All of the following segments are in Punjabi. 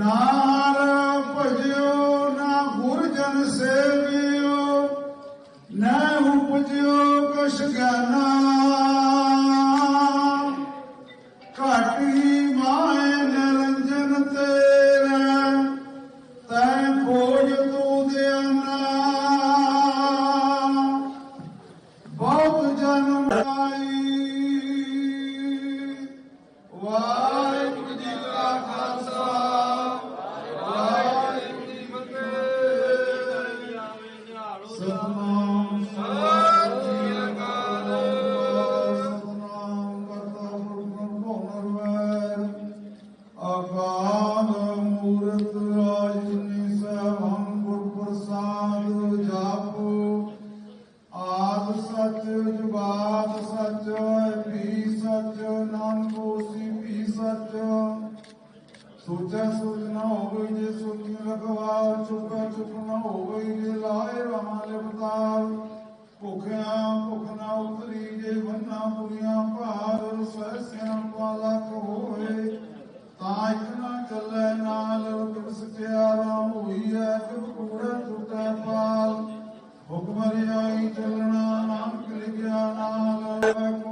ਨਾਰ ਭਜਿਓ, ਨਾ ਗੁਰਜਨ ਸੇਵਿਓ, ਨਾ ਉਪਜਿਓ ਕਛ ਗਿਆਨਾ ਘਾਟੀ ਮਾਏ ਨਿਰੰਜਨ ਤੇਰੇ, ਤੈ ਖੋਜ ਤੂੰ ਦਿਆਨਾ। ਬਹੁਤ ਜਨਮ ਆਈ ਵਾਹ। ਸੋਚੀ ਰਖਵਾਰ ਚੁੱਪਾ ਨਾ ਹੋਵੇ ਜੇ ਲਾਏ ਰਹਾਂ ਲਿਵਤਾਰ ਭੁਖਿਆ ਭੁਖ ਨਾ ਉਤਰੀ ਜੇ ਬੰਨਾ ਪੁਰੀਆਂ ਭਾਰ। ਸਹਿ ਸਿਆਪਾ ਲੱਖ ਹੋਏ ਤਾਂ ਇੱਕ ਨਾ ਚੱਲੇ ਨਾਲ ਕਿਵ ਸਚਿਆਰਾ ਹੋਈ ਹੈ ਕਿਵ ਕੂੜਾ ਟੁੱਟੇ ਪਾਲ। ਹੁਕਮ ਰਿਆਈ ਚੱਲਣਾ ਨਾਨਕ ਲਿਖਿਆ ਨਾਲ।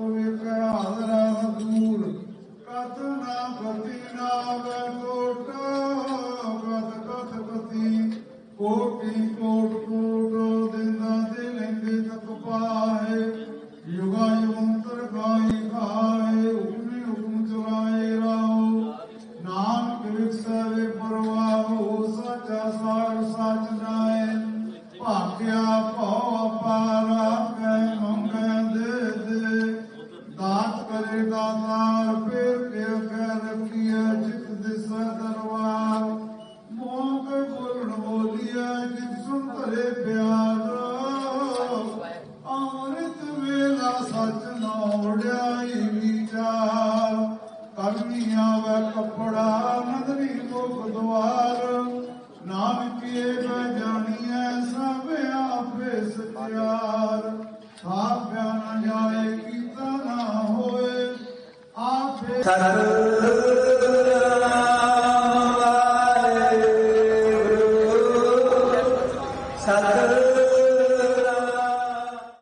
ਕਰਨੀ ਆਵੇ ਕਪੜਾ ਨਦਰੀ ਮੁਖ ਦਵਾਰ। thật